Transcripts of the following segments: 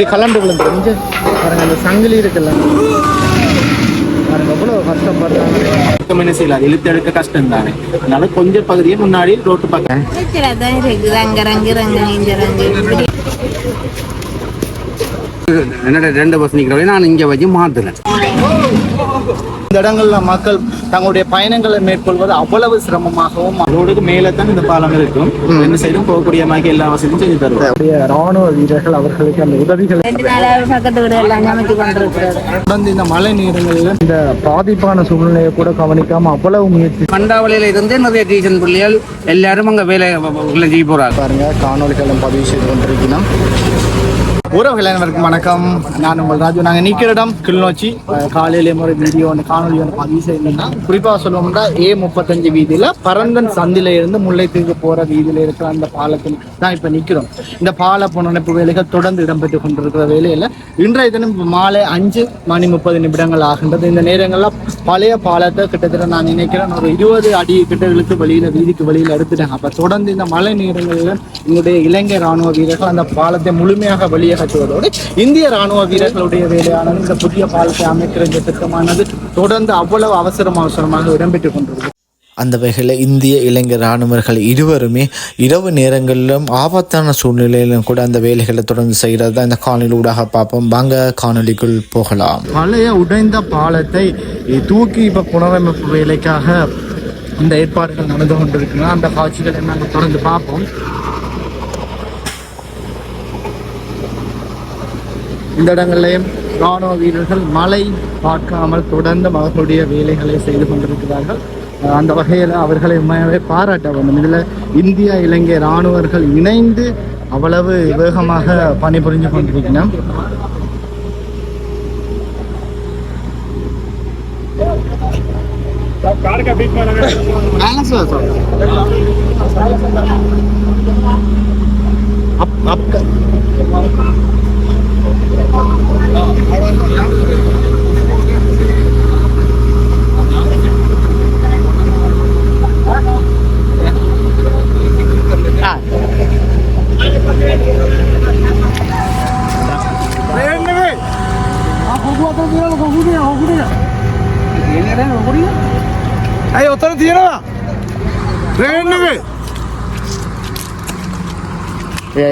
இப்படி கலண்டு இங்க பாருங்க அந்த சங்கிலி இருக்குல்ல. பாருங்க எவ்வளவு கஷ்டப்படுறாங்க. இழுத்து எடுக்க கஷ்டம் தானே அதனால கொஞ்சம் பகுதியை முன்னாடி ரோட்டு பக்கம். என்னோட ரெண்டு பஸ் நிற்கிறவங்க நான் இங்கே வச்சு மாற்றுறேன் இந்த இடங்கள்ல மக்கள் தங்களுடைய பயணங்களை மேற்கொள்வது அவ்வளவு சிரமமாகவும் ரோடுக்கு மேலே தான் இந்த பாலம் இருக்கும். ரெண்டு சைடும் போகக்கூடிய மாதிரி எல்லா வசதியும் செஞ்சு தருவோம். ராணுவ வீரர்கள் அவர்களுக்கு அந்த உதவிகளை தொடர்ந்து இந்த மழை நேரங்களில் இந்த பாதிப்பான சூழ்நிலையை கூட கவனிக்காம அவ்வளவு முயற்சி மண்டாவளியில் இருந்து நிறைய டீசன் பிள்ளைகள் எல்லாரும் அங்கே வேலை செய்ய போகிறாங்க பாருங்க காணொலிகளும் பதிவு செய்து கொண்டிருக்கிறோம். உறவுகள் அனைவருக்கும் வணக்கம். நான் உங்கள் ராஜு. நாங்கள் நிற்கிற இடம் கிளிநொச்சி காலையிலே முறை வீடியோ ஒன்று காணொலி ஒன்று பதிவு செய்யணும்னா குறிப்பாக சொல்லணும்னா ஏ முப்பத்தஞ்சு வீதியில் பரந்தன் சந்தில இருந்து தீர்க்க போகிற வீதியில் இருக்கிற அந்த பாலத்தில் தான் இப்போ நிற்கிறோம் இந்த பால புனரமைப்பு வேலைகள் தொடர்ந்து இடம்பெற்று கொண்டிருக்கிற வேலையில் இன்றைய தினம் மாலை அஞ்சு மணி முப்பது நிமிடங்கள் ஆகின்றது. இந்த நேரங்களில் பழைய பாலத்தை கிட்டத்தட்ட நான் நினைக்கிறேன் ஒரு இருபது அடி கிட்டங்களுக்கு வெளியில் வீதிக்கு வெளியில் எடுத்துட்டாங்க. அப்போ தொடர்ந்து இந்த மழை நேரங்களில் எங்களுடைய இலங்கை ராணுவ வீரர்கள் அந்த பாலத்தை முழுமையாக வெளியே கட்டுவதோடு இந்திய ராணுவ வீரர்களுடைய வேலையானது இந்த புதிய பாலத்தை அமைக்கிற இந்த திட்டமானது தொடர்ந்து அவ்வளவு அவசரம் அவசரமாக இடம்பெற்றுக் கொண்டிருக்கு அந்த வகையில் இந்திய இலங்கை இராணுவர்கள் இருவருமே இரவு நேரங்களிலும் ஆபத்தான சூழ்நிலையிலும் கூட அந்த வேலைகளை தொடர்ந்து செய்கிறது? தான் இந்த காணொலி ஊடாக பார்ப்போம். வாங்க காணொலிக்குள் போகலாம். பழைய உடைந்த பாலத்தை தூக்கி இப்போ புனரமைப்பு வேலைக்காக இந்த ஏற்பாடுகள் நடந்து கொண்டிருக்குங்க அந்த காட்சிகளை நாங்கள் தொடர்ந்து பார்ப்போம். இந்த இடங்களிலேயும் ராணுவ வீரர்கள் மழை பார்க்காமல் தொடர்ந்து அவர்களுடைய வேலைகளை செய்து கொண்டிருக்கிறார்கள். அந்த வகையில் அவர்களை உண்மையாகவே பாராட்ட வேண்டும். இதில் இந்தியா இலங்கை இராணுவர்கள் இணைந்து அவ்வளவு வேகமாக பணிபுரிஞ்சு கொண்டிருக்கிறோம் அப் அப்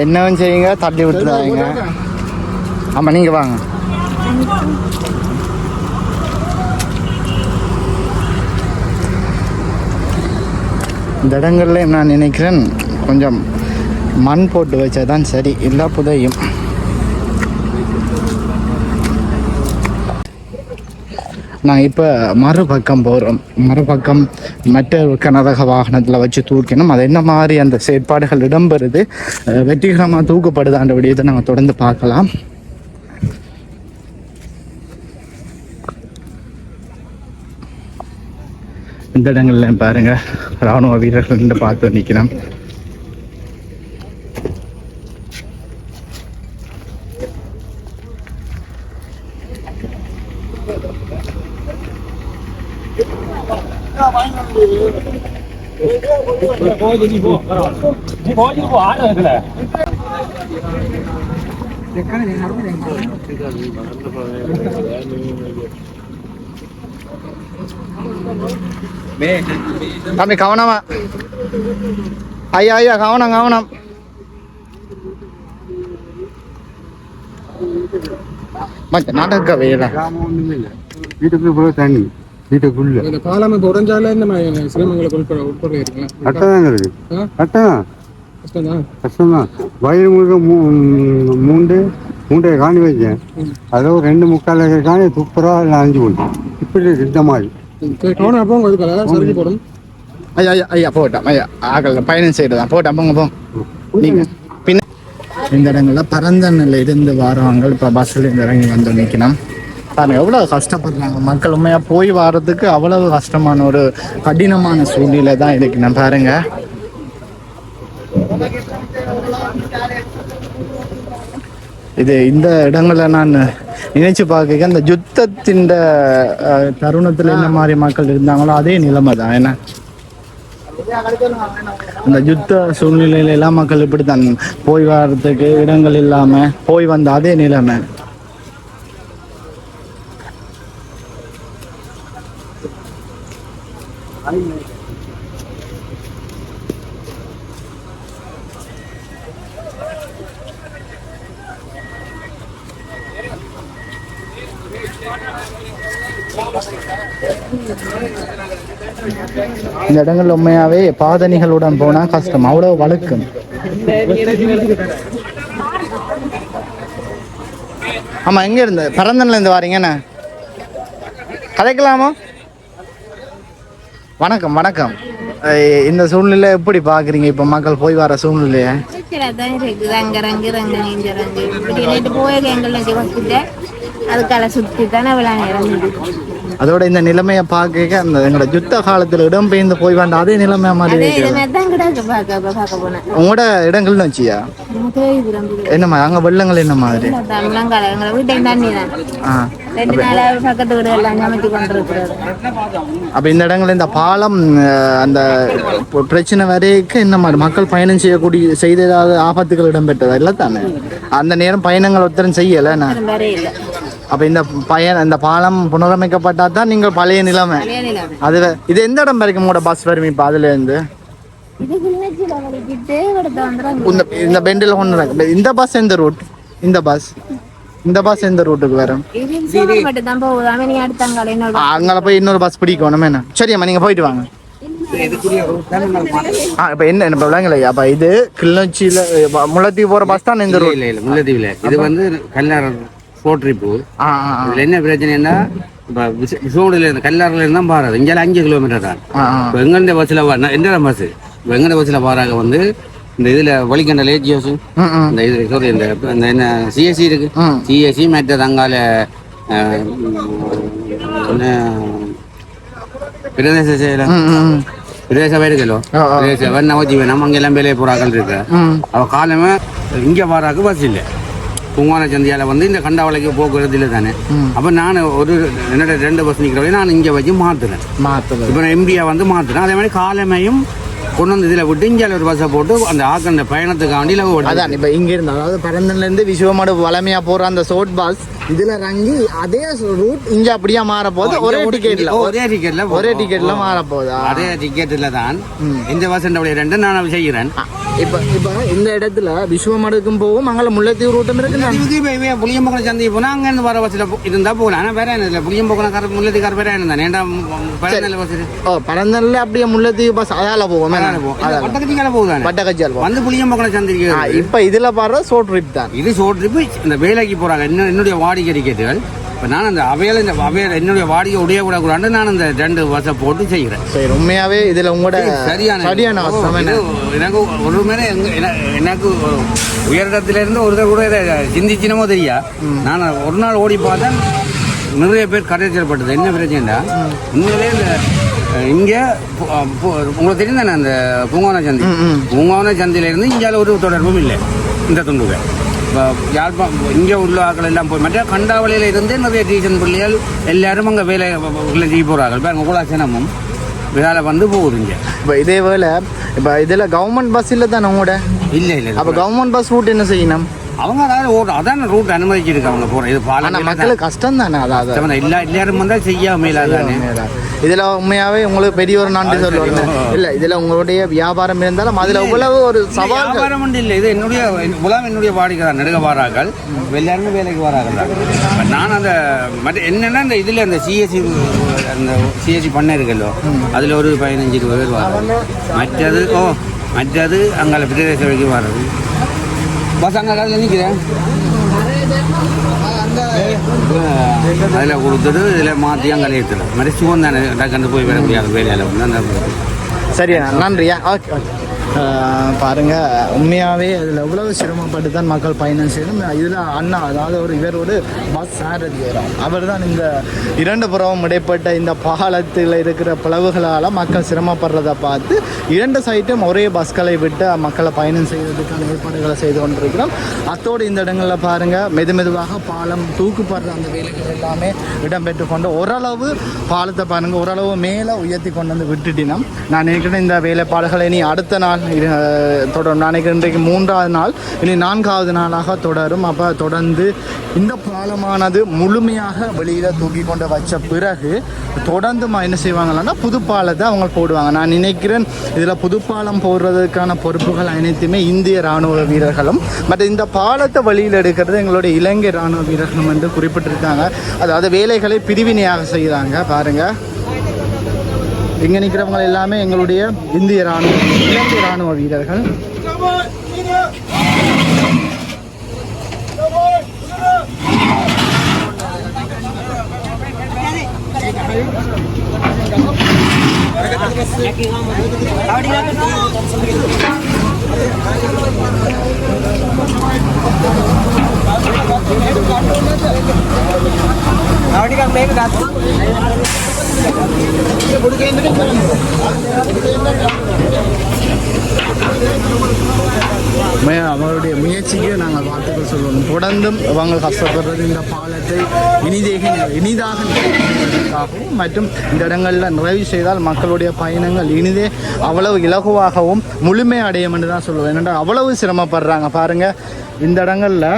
என்னவும் செய்யுங்க தள்ளி விட்டுறாங்க ஆமாம் நீங்கள் வாங்க. இந்த இடங்கள்ல நான் நினைக்கிறேன் கொஞ்சம் மண் போட்டு வச்சா தான் சரி எல்லா புதையும். நான் இப்போ மறுபக்கம் போகிறோம் மறுபக்கம் மற்ற கனரக வாகனத்தில் வச்சு தூக்கணும் அது என்ன மாதிரி அந்த செயற்பாடுகள் இடம்பெறுது? வெற்றிகரமாக தூக்கப்படுதான்ற விடயத்தை நாங்கள் தொடர்ந்து பார்க்கலாம். இந்த இடங்கள்ல பாருங்க ராணுவ வீரர்கள் நின்று பார்த்து நிற்கிறோம் தம்பி கவனமா. ஐயா ஐயா கவனம் கவனம். மச்ச நடக்க வேலை. வீட்டுக்குள்ள போய் தண்ணி வீட்டுக்குள்ள இந்த பாலம் இப்போ உடஞ்சால இந்த மாதிரி சிரமங்களை உட்பட உட்பட இருக்குங்க கட்டம் இருக்கு. ஆ? கட்டம் கஷ்டம். தான் கஷ்டம்தான். வயிறு முழுக்க மூண்டு மூண்டையை காணி வச்சேன் அதில் ஒரு ரெண்டு முக்கால் ஏக்கர் காணி துப்புரா இல்லை அஞ்சு ஒன்று இப்படி இந்த மாதிரி. டோன் அப்போ உங்களுக்கு சரிக்கு போடும். ஐயா ஐயா ஐயா போட்டோம் ஐயா. ஆகல பயணம் செய்யறதா? போட்டோம் போங்க போங்க. நீங்க பின்ன இந்த இடங்களில் பரந்தன்ல இருந்து வரவங்க இப்போ பஸ்ஸில் இருந்து இறங்கி வந்து நிற்கணும். பாருங்க எவ்வளோ கஷ்டப்படுறாங்க. மக்கள் உண்மையா போய் வர்றதுக்கு அவ்வளவு கஷ்டமான ஒரு கடினமான சூழ்நிலை தான் இருக்கணும் பாருங்க. இது இந்த இடங்களை நான் நினைச்சு பார்க்க அந்த யுத்தத்தின் அஹ், தருணத்துல என்ன மாதிரி மக்கள் இருந்தாங்களோ அதே நிலைமை தான். என்ன? அந்த யுத்த சூழ்நிலையில எல்லாம் மக்கள் இப்படித்தான். போய் வர்றதுக்கு இடங்கள் இல்லாம போய் வந்த அதே நிலைமை. இடங்கள் உண்மையாவே பாதணிகளுடன் போனா கஷ்டம். அவ்வளவு வழுக்கும். ஆமா எங்க இருந்து? பரந்தன்ல இருந்து வாரீங்கண்ணே கதைக்கலாமா? வணக்கம் வணக்கம். இந்த சூழ்நிலை எப்படி பாக்குறீங்க இப்ப மக்கள் போய் வர சூழ்நிலைய? போய் எங்களை வச்சுட்டு அதுக்கால சுத்தி தானே விளையாண்டு அதோட இந்த நிலைமையை பார்க்க அந்த எங்களோட யுத்த காலத்துல இடம் பெயர்ந்து போய் வேண்டாம் அதே நிலைமை மாதிரி உங்களோட இடங்கள்னு வச்சியா? என்னம்மா அங்க வெள்ளங்கள் என்ன மாதிரி? அப்ப இந்த இடங்கள்ல இந்த பாலம் அந்த பிரச்சனை வரைக்கும் என்ன மாதிரி? மக்கள் பயணம் செய்யக்கூடிய செய்த ஏதாவது ஆபத்துகள் இடம்பெற்றதா? இல்ல தானே? அந்த நேரம் பயணங்கள் ஒருத்தரும் செய்யல என்ன? அப்ப இந்த பயன் இந்த பாலம் புனரமைக்கப்பட்டா தான் நீங்கள் பழைய நிலைமை. பழைய நிலைமை. அது இது எந்த இடம் வரைக்கும் உங்களோட பஸ் வரும் இப்ப அதுல இருந்து இது கிளிநொச்சியில வலிக்கிட்டு எடுத்து வந்துடும் இந்த பெண்டில் ஒன்று இந்த பஸ் எந்த ரூட் இந்த பஸ் இந்த பஸ் எந்த ரூட்டுக்கு வரும்? அங்கே போய் இன்னொரு பஸ் பிடிக்கணும். என்ன? சரியாம்மா நீங்க போயிட்டு வாங்க. ஆ இப்போ என்ன இப்போ விளங்கலை அப்போ இது கிளிநொச்சியில் முல்லைத்தீவு போகிற பஸ் தான் இந்த ரூட் இல்ல இல்ல முல்லைத்தீவுல. இது வந்து கல்லாறு போட் ட்ரிப்பு ஆ ஆ ஆ. இதுல என்ன பிரச்சனைன்னா இப்போ விசோடில் இருந்து கல்லாறுல இருந்தா பாருது இங்கே அஞ்சு கிலோமீட்டர் தான். இப்போ எங்கண்ட பஸ்ஸில் எந்த பஸ் இப்போ எங்கண்ட பஸ்ஸில் போறாங்க வந்து இந்த இதுல லேஜியோஸ் ம் ம். இந்த இது இந்த என்ன சிஎஸ்சி இருக்கு. ம். சிஎஸ்சி மற்றது அங்கால அஹ், என்ன? பிரதேச செயலர் பிரதேச ஆ. பிரதேச சபை நவஜீவன் நம்ம அங்கெல்லாம் வேலையை போறாக்கள் இருக்கு. ம். அவ காலமே இங்க வராக்கு பஸ் இல்லை. குங்கான சந்தியால வந்து இந்த கண்டாவளைக்கு போக்குவரத்து இல்லை தானே? அப்ப நான் ஒரு என்னோட ரெண்டு பஸ் நிற்கிறவங்க நான் இங்க வச்சு மாத்துறேன். மாற்றுது இப்போ நான் எம்பியா வந்து மாத்துறேன். அதே மாதிரி காலமையும் கொண்டு வந்து இதுல விட்டு இங்கே ஒரு பஸ்ஸை போட்டு அந்த ஆக்கண்ட பயணத்துக்காண்டி லவ் அதான் இப்போ இங்க இருந்து அதாவது பரந்தன்லேருந்து விஸ்வமாடு வளமையா போற அந்த சோட் பஸ் இதுல இறங்கி அதே ரூட் இங்க அப்படியே மாற போகுது ஒரே டிக்கெட்ல ஒரே டிக்கெட்ல ஒரே டிக்கெட்ல மாற போகுதா அதே டிக்கெட்ல தான். இந்த பஸ் ரெண்டு நான் செய்கிறேன். இப்போ இப்போ இந்த இடத்துல விஸ்வமடுக்கும் போகும் அங்கே முல்லைத்தீவு ரூட்டும் இருக்கு புளியம்பக்கம் சந்தி போனா அங்க இருந்து வர பஸ்ல இருந்தா போகலாம். ஆனா வேற என்ன புளியம்பக்கம் கர முல்லத்துக்கார வேற என்ன ஏன்டா பயனில்லை பஸ் ஓ பரந்தன்ல அப்படியே முல்லைத்தீவு பஸ் அதால போகும் அதால பட்டக்கத்திங்கால போகுதானே? பட்டக்கச்சியால் போகும் வந்து புளியம்பக்கம் சந்திக்கு இப்ப இதுல பாடுற ஷோர்ட் ட்ரிப் தான். இது ஷோர்ட் ட்ரிப் இந்த வேலைக்கு போறாங்க. என்ன என்னுடைய வாடிக்கை டிக்கெட்டுகள் இப்போ நான் அந்த அவையில இந்த அவையில என்னுடைய வாடிக்கை உடைய கூட கூடாண்டு நான் இந்த ரெண்டு பஸ்ஸை போட்டு செய்கிறேன். சரி உண்மையாவே இதுல உங்களோட சரியான சரியான எனக்கு ஒரு மேலே எனக்கு ஒரு உயரிடத்துல இருந்து ஒரு தடவை கூட இதை சிந்திச்சினமோ தெரியா? நான் ஒரு நாள் ஓடி பார்த்தேன் நிறைய பேர் கரைச்சல்பட்டது. என்ன பிரச்சனைடா உண்மையிலே இந்த இங்க உங்களுக்கு தெரியும் தானே அந்த பூங்காவன சந்தி? பூங்காவன சந்தியில இருந்து இந்தியாவில் ஒரு தொடர்பும் இல்லை இந்த துண்டுகள். யாழ்ப்பாணம் இங்கே உள்ள ஆட்கள் எல்லாம் போய் மற்ற கண்டாவளியில் இருந்து நிறைய டீச்சன் பிள்ளைகள் எல்லாரும் அங்கே வேலை செய்ய போகிறார்கள் பாருங்க குலாசனமும் வேலை வந்து போகுது இங்கே. இப்ப இதே வேலை இப்ப இதுல கவர்மெண்ட் பஸ் இல்ல தானே உங்களோட? இல்லை இல்லை அப்ப கவர்மெண்ட் பஸ் ரூட் என்ன செய்யணும்? அவங்க அதாவது ஓட்டு அதான் ரூட் அனுமதிச்சிருக்கு அவங்க போற இது பாலம் மக்களுக்கு கஷ்டம் தானே அதாவது இல்ல எல்லாரும் வந்தா செய்ய மேலாதானே இதுல உண்மையாவே உங்களுக்கு பெரிய ஒரு நன்றி சொல்லுவாங்க இல்ல இதுல உங்களுடைய வியாபாரம் இருந்தாலும் அதுல இவ்வளவு ஒரு சவால்கள். வியாபாரம் இல்லை. இது என்னுடைய உலகம் என்னுடைய வாடிக்கை தான். நெடுக வாரார்கள். எல்லாருமே வேலைக்கு இப்ப நான் அந்த மற்ற என்னன்னா இந்த இதுல அந்த சிஎஸ்சி அந்த சிஎஸ்சி பண்ண இருக்கல்லோ அதுல ஒரு பதினஞ்சு இருபது பேர் வராங்க. மற்றது ஓ மற்றது அங்கே பிரதேச வரைக்கும் வர்றது பஸ் அங்கே அதில் நிற்கிறேன் அதில் கொடுத்துட்டு இதில் மாற்றி அங்கே ஏற்றுல மாதிரி சுகம் தானே டக்குன்னு போய் வர முடியாது வேலையில். சரியா நன்றியா? Okay okay. பாருங்கள் பாருங்க உண்மையாகவே அதில் எவ்வளவு சிரமப்பட்டு தான் மக்கள் பயணம் செய்யணும். இதில் அண்ணா அதாவது ஒரு இவரோடு பஸ் சாரதி வரும் அவர் தான் இந்த இரண்டு புறமும் இடைப்பட்ட இந்த பாலத்தில் இருக்கிற பிளவுகளால் மக்கள் சிரமப்படுறதை பார்த்து இரண்டு சைட்டும் ஒரே பஸ்களை விட்டு மக்களை பயணம் செய்வதற்கான ஏற்பாடுகளை செய்து கொண்டிருக்கிறோம். அத்தோடு இந்த இடங்களில் பாருங்கள் மெது மெதுவாக பாலம் தூக்குப்படுற அந்த வேலைகள் எல்லாமே இடம்பெற்று கொண்டு ஓரளவு பாலத்தை பாருங்க ஓரளவு மேலே உயர்த்தி கொண்டு வந்து விட்டுட்டினோம். நான் நினைக்கிறேன் இந்த வேலைப்பாடுகளை இனி அடுத்த நாள் இரு- தொடரும். நாளைக்கு இன்றைக்கு மூன்றாவது நாள். இனி நான்காவது நாளாக தொடரும். அப்போ தொடர்ந்து இந்த பாலமானது முழுமையாக வெளியில் தூக்கி கொண்டு வச்ச பிறகு தொடர்ந்து என்ன செய்வாங்களான்னா புது பாலத்தை அவங்க போடுவாங்க. நான் நினைக்கிறேன் இதில் புது பாலம் போடுறதுக்கான பொறுப்புகள் அனைத்துமே இந்திய ராணுவ வீரர்களும் பட் இந்த பாலத்தை வழியில் எடுக்கிறது எங்களுடைய இலங்கை ராணுவ வீரர்களும் என்று குறிப்பிட்டிருக்காங்க. அதாவது வேலைகளை பிரிவினையாக செய்கிறாங்க பாருங்கள் இங்கே நிற்கிறவங்க எல்லாமே எங்களுடைய இந்திய ராணுவ இலங்கை ராணுவ வீரர்கள். மே- அவருடைய முயற்சிக்கு நாங்கள் வாழ்த்துக்கள் சொல்லணும் தொடர்ந்தும் அவங்க கஷ்டப்படுறது இந்த பாலத்தை இனிதேக இனிதாக நிறைவேற்றுவதற்காகவும் மற்றும் இந்த இடங்களில் நிறைவு செய்தால் மக்களுடைய பயணங்கள் இனிதே அவ்வளவு இலகுவாகவும் முழுமை அடையும் என்று தான் சொல்லுவேன் ஏனென்றால் அவ்வளவு சிரமப்படுறாங்க. பாருங்கள் இந்த இடங்களில்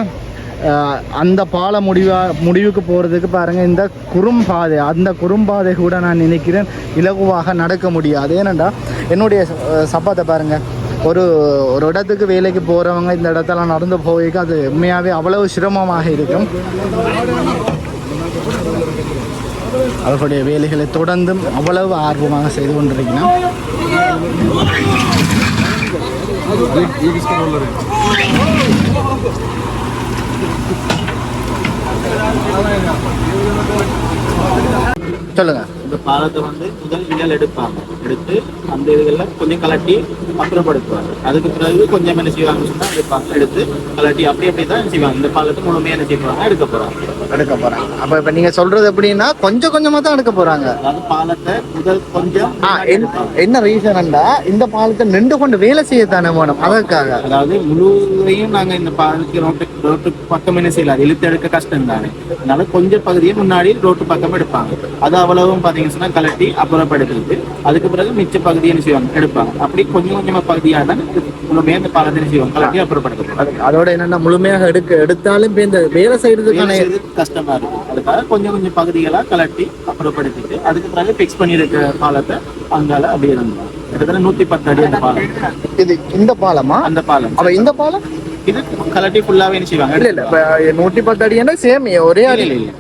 அந்த பால முடிவா முடிவுக்கு போகிறதுக்கு பாருங்கள் இந்த குறும்பாதை அந்த குறும்பாதை கூட நான் நினைக்கிறேன் இலகுவாக நடக்க முடியாது. ஏனென்றால் என்னுடைய சப்பாத்தை பாருங்கள் ஒரு ஒரு இடத்துக்கு வேலைக்கு போகிறவங்க இந்த இடத்தெல்லாம் நடந்து போய்க்கு அது உண்மையாகவே அவ்வளவு சிரமமாக இருக்கும். அவர்களுடைய வேலைகளை தொடர்ந்தும் அவ்வளவு ஆர்வமாக செய்து கொண்டிருக்கிறோம் சொல்லுங்க. இந்த பாலத்தை வந்து முதல் நிழல் எடுப்பாங்க. எடுத்து அந்த இதுகளில் கொஞ்சம் கலட்டி அப்புறப்படுத்துவாங்க அதுக்கு பிறகு கொஞ்சம் என்ன செய்வாங்கன்னு சொன்னா எடுப்பாங்க எடுத்து கலட்டி அப்படி அப்படி தான் செய்வாங்க. இந்த பாலத்தை முழுமையாக என்ன செய்வாங்க எடுக்க போறாங்க. எடுக்க போறாங்க. அப்ப இப்ப நீங்க சொல்றது எப்படின்னா கொஞ்சம் கொஞ்சமா தான் எடுக்க போறாங்க. அதாவது பாலத்தை முதல் கொஞ்சம் என்ன- ரீசன்டா இந்த பாலத்தை நின்று கொண்டு வேலை செய்யத்தானே வேணும். அதற்காக. அதாவது முழுவதையும் நாங்க இந்த பாலத்துக்கு ரோட்டு ரோட்டு பக்கம் என்ன செய்யலாம் இழுத்து எடுக்க கஷ்டம் தானே. அதனால கொஞ்சம் பகுதியை முன்னாடி ரோட்டு பக்கம் எடுப்பாங்க. அது அவ்வளவும் பாத்தீங்கன்னா சொன்னா கலட்டி அப்புறப்படுத்துறது. அதுக்கு பிறகு மிச்ச பகுதியை என்ன செய்வாங்க? எடுப்பாங்க. அப்படி கொஞ்சம் கொஞ்சமா பகுதியாக தான் முழுமையாக இந்த பாலத்தை செய்வாங்க? கலட்டி அப்புறப்படுத்துறது அது- அதோட என்னன்னா முழுமையாக எடுக்க எடுத்தாலும் இந்த வேலை செய்யறதுக்கான கஷ்டமா இருக்கும். அதுக்காக கொஞ்சம் கொஞ்சம் பகுதிகளா கலட்டி அப்புறப்படுத்திட்டு அதுக்கு பிறகு ஃபிக்ஸ் பண்ணியிருக்க பாலத்தை அங்கால அப்படியே இருந்தாங்க கிட்டத்தட்ட நூத்தி பத்து அடி அந்த பாலம். இது இந்த பாலமா? அந்த பாலம். அப்ப இந்த பாலம்? இது கலட்டி ஃபுல்லாவே என்ன செய்வாங்க? இல்ல இல்ல. நூற்றி பத்து அடி சேம் ஒரே அடி. இல்ல,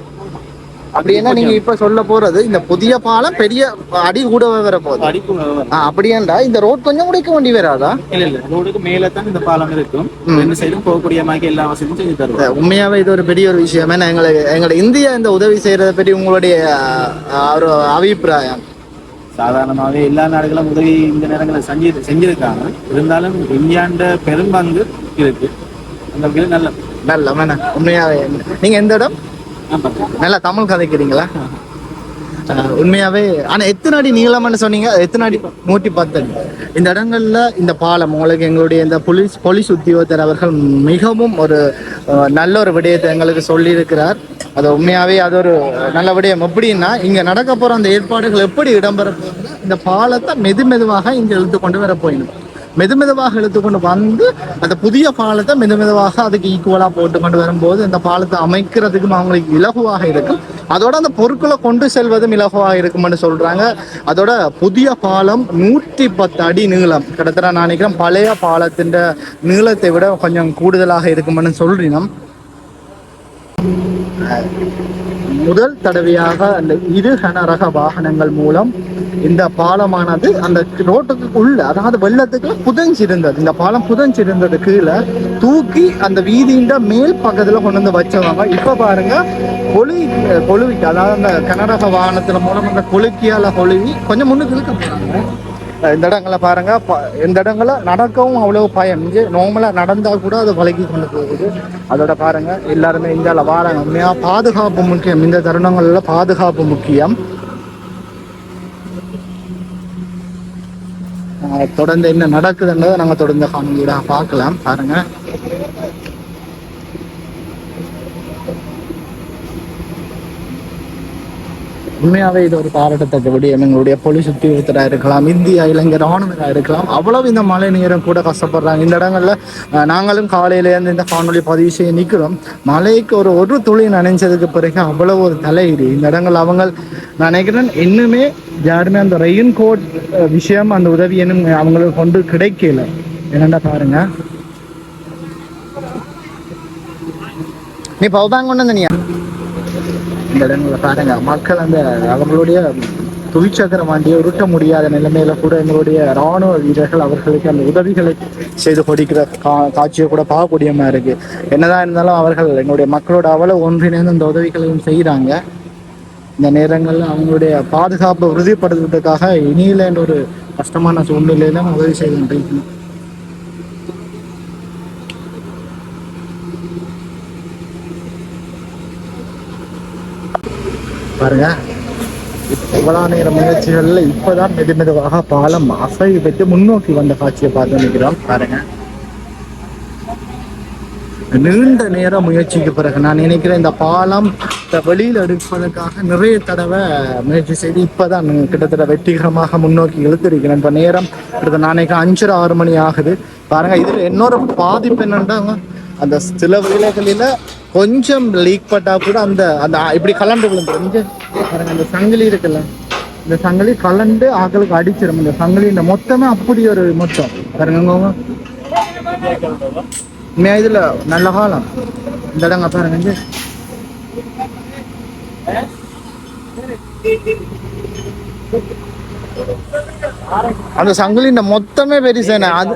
இல்ல. அப்படி என்ன நீங்க இப்ப சொல்ல போறது? இந்த புதிய பாலம் பெரிய அடி கூட வர போகுது. அப்படியாண்டா இந்த ரோட் கொஞ்சம் உடைக்க வேண்டி வராதா? இல்ல இல்ல. ரோடுக்கு மேல தான் இந்த பாலம் இருக்கும். ரெண்டு சைடும் போகக்கூடிய மாதிரி எல்லா வசதியும் செஞ்சு தருவாங்க உண்மையாவே இது ஒரு பெரிய ஒரு விஷயம். ஏன்னா எங்களுக்கு எங்களை இந்தியா இந்த உதவி செய்யறதை பற்றி உங்களுடைய ஒரு அபிப்பிராயம்? சாதாரணமாவே எல்லா நாடுகளும் உதவி இந்த நேரங்களில் செஞ்சு செஞ்சிருக்காங்க. இருந்தாலும் இந்தியாண்ட பெரும்பங்கு இருக்கு. அந்த நல்ல நல்ல உண்மையாவே. நீங்க எந்த இடம். நல்லா தமிழ் கதைக்கிறீங்களா? உண்மையாவே ஆனா எத்தனை அடி நீளம்னு சொன்னீங்க? எத்தனை அடி? நூற்றி பத்து அடி. இந்த இடங்கள்ல இந்த பாலம் உங்களுக்கு எங்களுடைய இந்த போலீஸ் போலீஸ் உத்தியோகத்தர் அவர்கள் மிகவும் ஒரு நல்ல ஒரு விடயத்தை எங்களுக்கு சொல்லியிருக்கிறார். அது உண்மையாவே அது ஒரு நல்ல விடயம். எப்படின்னா இங்க நடக்க போற அந்த ஏற்பாடுகள் எப்படி இடம்பெற இந்த பாலத்தை மெது மெதுவாக இங்க இழுத்து கொண்டு வர போயிடும். மெது மெதுவாக வந்து அந்த புதிய பாலத்தை மெது மெதுவாக அதுக்கு ஈக்குவலாக போட்டு கொண்டு வரும்போது இந்த பாலத்தை அமைக்கிறதுக்கும் அவங்களுக்கு இலகுவாக இருக்கும். அதோட அந்த பொருட்களை கொண்டு செல்வதும் இலகுவாக இருக்கும்னு சொல்றாங்க. அதோட புதிய பாலம் நூற்றி பத்து அடி நீளம். கிட்டத்தட்ட நான் நினைக்கிறேன் பழைய பாலத்தின் நீளத்தை விட கொஞ்சம் கூடுதலாக இருக்கும்னு சொல்றீங்க. முதல் தடவையாக அந்த இரு கனரக வாகனங்கள் மூலம் இந்த பாலமானது அந்த ரோட்டுக்கு உள்ள அதாவது வெள்ளத்துக்கு புதஞ்சிருந்தது. இந்த பாலம் புதஞ்சிருந்தது கீழே தூக்கி அந்த வீதியின் மேல் பக்கத்துல கொண்டு வந்து வச்சவங்க. இப்ப பாருங்க கொழு கொழுவிக்கு அதாவது அந்த கனரக வாகனத்துல மூலம் அந்த கொழுக்கியால கொழுவி கொஞ்சம் முன்னுக்கு இழுக்க போறாங்க. இந்த இடங்களை பாருங்க. ப- இந்த இடங்கள நடக்கவும் அவ்வளவு பயம். இங்கே நார்மலாக நடந்தால் கூட அது விலகி கொண்டு போகுது. அதோட பாருங்க எல்லாருமே இந்தியாவில் வாராங்க. உண்மையாக பாதுகாப்பு முக்கியம். இந்த தருணங்களில் பாதுகாப்பு முக்கியம். தொடர்ந்து என்ன நடக்குதுன்றதை நாங்கள் தொடர்ந்து காணொலியோட பார்க்கலாம். பாருங்க. உண்மையாவே இது ஒரு பாராட்டத்தக்க விடயம். எங்களுடைய போலீஸ் உத்தியோகத்தராக இருக்கலாம் இந்திய இளைஞர் ராணுவராக இருக்கலாம். அவ்வளவு இந்த மழை நேரம் கூட கஷ்டப்படுறாங்க. இந்த இடங்கள்ல நாங்களும் காலையில இருந்து இந்த காணொலி பதிவு செய்ய நிற்கிறோம். மழைக்கு ஒரு ஒரு துளி நனைஞ்சதுக்கு பிறகு அவ்வளவு ஒரு தலையீடு. இந்த இடங்கள் அவங்க நான் நினைக்கிறேன். இன்னுமே யாருமே அந்த ரெயின் கோட் விஷயம் அந்த உதவி இன்னும் அவங்களுக்கு கொண்டு கிடைக்கல. என்னண்டா பாருங்க. நீ பவர் பேங்க் கொண்டு வந்தனியா? இந்த இடங்களை பாருங்க. மக்கள் அந்த அவங்களுடைய துவிச்சக்கர வண்டியை உருட்ட முடியாத நிலைமையில கூட எங்களுடைய ராணுவ வீரர்கள் அவர்களுக்கு அந்த உதவிகளை செய்து கொடுக்கிற கா காட்சியை கூட பார்க்கக்கூடியமா இருக்கு. என்னதான் இருந்தாலும் அவர்கள் எங்களுடைய மக்களோட அவ்வளவு ஒன்றிணைந்து அந்த உதவிகளையும் செய்கிறாங்க இந்த நேரங்களில் அவங்களுடைய பாதுகாப்பை உறுதிப்படுத்துவதற்காக இனியில என்ற ஒரு கஷ்டமான சூழ்நிலையில உதவி செய்கின்றேன் பாருங்க. இவ்வளவு நேர முயற்சிகள்ல இப்பதான் மெதுமெதுவாக பாலம் அசை பெற்று முன்னோக்கி வந்த காட்சியை பார்த்து நிற்கிறோம். பாருங்க. நீண்ட நேர முயற்சிக்கு பிறகு நான் நினைக்கிறேன் இந்த பாலம் வெளியில் எடுப்பதற்காக நிறைய தடவை முயற்சி செய்து இப்பதான் கிட்டத்தட்ட வெற்றிகரமாக முன்னோக்கி இழுத்திருக்கிறேன். இப்போ நேரம் கிட்டத்தட்ட நாளைக்கு அஞ்சரை ஆறு மணி ஆகுது. பாருங்க இதுல இன்னொரு பாதிப்பு என்னென்னா அந்த சில வேலைகளில கொஞ்சம் லீக் பட்டா கூட அந்த அந்த இப்படி கலண்டு விழுந்துடும் பாருங்க அந்த சங்கிலி இருக்குல்ல. இந்த சங்கிலி கலண்டு ஆக்களுக்கு அடிச்சிடும் இந்த சங்கிலி இந்த மொத்தமே அப்படி ஒரு மொத்தம். பாருங்க உண்மையா இதுல நல்ல காலம். இந்த இடங்க பாருங்க இங்க. அந்த சங்கிலி இந்த மொத்தமே பெருசானே அது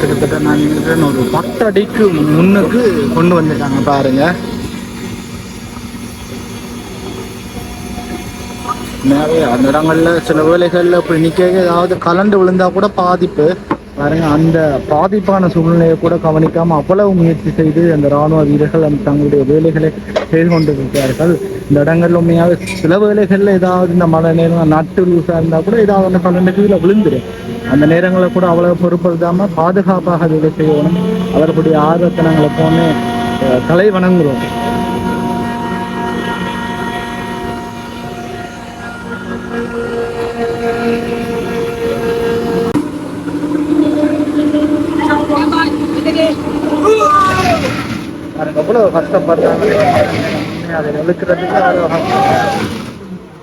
கிட்டத்தட்ட நான் இருக்கிறேன் ஒரு பத்து அடிக்கு முன்னுக்கு கொண்டு வந்திருக்காங்க பாருங்க. நிறைய அந்த இடங்கள்ல சில வேலைகள்ல போய் நிக்க ஏதாவது கலண்டு விழுந்தா கூட பாதிப்பு. பாருங்க அந்த பாதிப்பான சூழ்நிலையை கூட கவனிக்காம அவ்வளவு முயற்சி செய்து அந்த ராணுவ வீரர்கள் அந்த தங்களுடைய வேலைகளை செய்து கொண்டிருக்கிறார்கள். இந்த இடங்கள்ல உண்மையாக சில வேலைகள்ல ஏதாவது இந்த மழை நேரம் நட்டு லூசா இருந்தா கூட ஏதாவது ஒன்று கலண்டு கீழே விழுந்துடும் அந்த நேரங்களை கூட அவ்வளவு பொறுப்படுத்தாம பாதுகாப்பாக வேலை செய்யணும். அவர்களுடைய ஆர்வத்தை நாங்கள் கலை தலை வணங்குறோம் பாருங்க எவ்வளவு கஷ்டப்படுறாங்க அதை இழுக்கிறதுக்கு அவ்வளவு கஷ்டம்.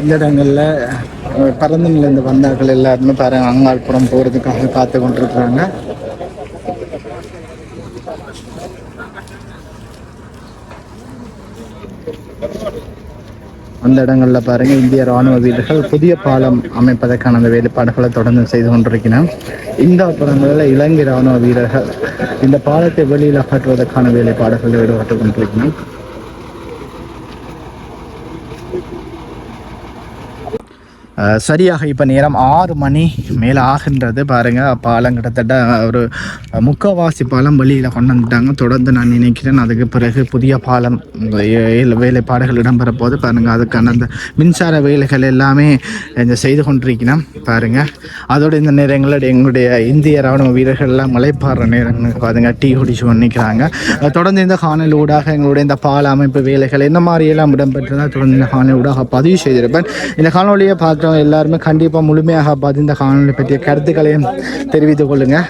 இந்த இடங்களில் அஹ், பரந்தன்லேருந்து வந்தார்கள் எல்லாருமே பாருங்க அங்காள்புறம் போகிறதுக்காக பார்த்து கொண்டிருக்கிறாங்க. அந்த இடங்களில் பாருங்க இந்திய ராணுவ வீரர்கள் புதிய பாலம் அமைப்பதற்கான அந்த வேலைப்பாடுகளை தொடர்ந்து செய்து கொண்டிருக்கிறோம் இந்த புறங்களில் இலங்கை ராணுவ வீரர்கள் இந்த பாலத்தை வெளியில் அகற்றுவதற்கான வேலைப்பாடுகளில் ஈடுபட்டு கொண்டிருக்கிறோம் சரியாக இப்போ நேரம் ஆறு மணி மேலே ஆகின்றது. பாருங்கள் பாலம் கிட்டத்தட்ட ஒரு முக்கால்வாசி பாலம் வழியில் கொண்டு வந்துட்டாங்க. தொடர்ந்து நான் நினைக்கிறேன் அதுக்கு பிறகு புதிய பாலம் ஏ- வேலைப்பாடுகள் இடம்பெற போது பாருங்கள் அதுக்கான அந்த மின்சார வேலைகள் எல்லாமே இந்த செய்து கொண்டிருக்கிறோம் பாருங்கள் அதோடு இந்த நேரங்களில் எங்களுடைய இந்திய ராணுவ வீரர்கள் எல்லாம் மலைப்பாடுற நேரங்கள் பாருங்க டீ குடிச்சு நிற்கிறாங்க தொடர்ந்து இந்த காணல் ஊடாக எங்களுடைய இந்த பால அமைப்பு வேலைகள் என்ன மாதிரியெல்லாம் எல்லாம் தொடர்ந்து இந்த காணல் ஊடாக பதிவு செய்திருப்பேன். இந்த காணொலியை இருக்கிறவங்க எல்லாருமே கண்டிப்பாக முழுமையாக பார்த்து இந்த காணொலி பற்றிய கருத்துக்களையும் தெரிவித்துக் கொள்ளுங்கள்